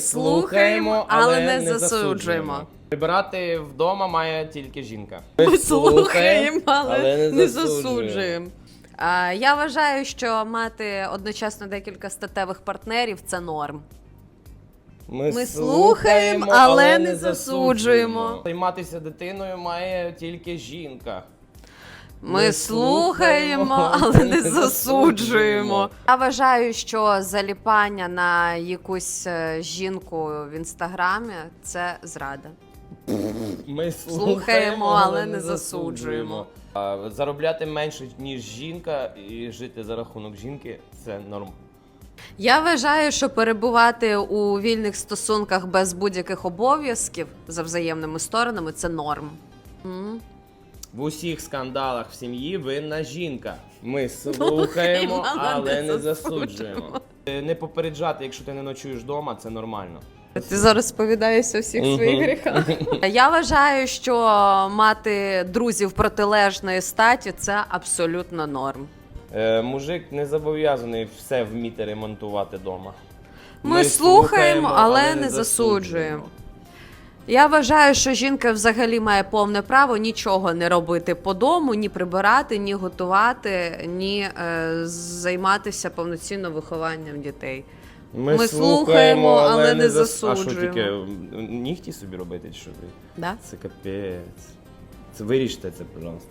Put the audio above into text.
слухаємо, але не засуджуємо. Прибирати вдома має тільки жінка. Ми слухаємо, але не засуджуємо. А, Я вважаю, що мати одночасно декілька статевих партнерів це норм. Ми слухаємо, але не засуджуємо. Займатися дитиною має тільки жінка. Ми слухаємо, але не засуджуємо. Я вважаю, що заліпання на якусь е, жінку в інстаграмі це зрада. Ми Слухаємо, але не засуджуємо. А, Заробляти менше, ніж жінка, і жити за рахунок жінки це норм. Я вважаю, що перебувати у вільних стосунках без будь-яких обов'язків за взаємними сторонами це норм. М? В усіх скандалах в сім'ї винна жінка. Ми слухаємо, але не засуджуємо. Не попереджати, якщо ти не ночуєш вдома, це нормально. Ти зараз сповідаєшся у всіх Мгм. своїх гріхах. Я вважаю, що мати друзів протилежної статі це абсолютно норм. Е, мужик не зобов'язаний все вміти ремонтувати вдома. Ми слухаємо, але не засуджуємо. Я вважаю, що жінка взагалі має повне право нічого не робити по дому, ні прибирати, ні готувати, ні е, займатися повноцінно вихованням дітей. Ми слухаємо, але не зас- А що засуджуємо. тільки нігті собі робити? чи Що ви? Да? Це капець. Це виріште це, пожалуйста.